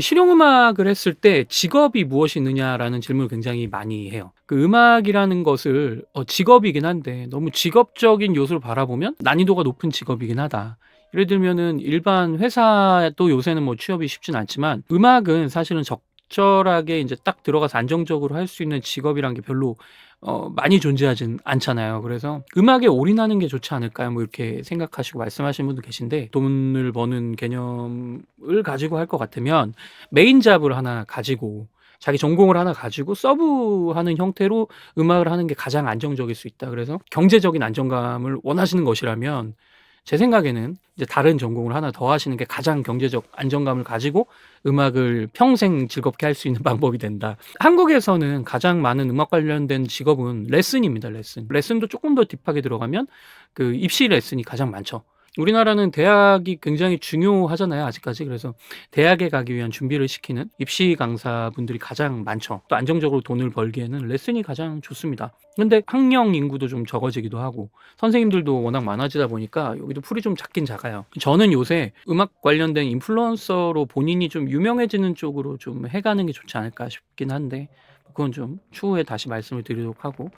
실용음악을 했을 때 직업이 무엇이 있느냐라는 질문을 굉장히 많이 해요. 그 음악이라는 것을 어 직업이긴 한데 너무 직업적인 요소를 바라보면 난이도가 높은 직업이긴 하다. 예를 들면은 일반 회사도 요새는 뭐 취업이 쉽진 않지만 음악은 사실은 적 절하게 인제 딱 들어가서 안정적으로 할 수 있는 직업이란 게 별로 어 많이 존재하진 않잖아요. 그래서 '음악에 올인하는 게 좋지 않을까요?' 뭐 이렇게 생각하시고 말씀하시는 분도 계신데 돈을 버는 개념을 가지고 할 것 같으면 메인 잡을 하나 가지고 자기 전공을 하나 가지고 서브하는 형태로 음악을 하는 게 가장 안정적일 수 있다. 그래서 경제적인 안정감을 원하시는 것이라면 제 생각에는 이제 다른 전공을 하나 더 하시는 게 가장 경제적 안정감을 가지고 음악을 평생 즐겁게 할 수 있는 방법이 된다. 한국에서는 가장 많은 음악 관련된 직업은 레슨입니다, 레슨. 레슨도 쪼끔 더 딥하게 들어가면 그 입시 레슨이 가장 많죠. 우리나라는 대학이 굉장히 중요하잖아요, 아직까지. 그래서 대학에 가기 위한 준비를 시키는 입시 강사분들이 가장 많죠. 또 안정적으로 돈을 벌기에는 레슨이 가장 좋습니다. 근데 학령 인구도 좀 적어지기도 하고 선생님들도 워낙 많아지다 보니까 여기도 풀이 좀 작긴 작아요. 저는 요새 음악 관련된 인플루언서로 본인이 좀 유명해지는 쪽으로 좀 해 가는 게 좋지 않을까 싶긴 한데 그건 좀 추후에 다시 말씀을 드리도록 하고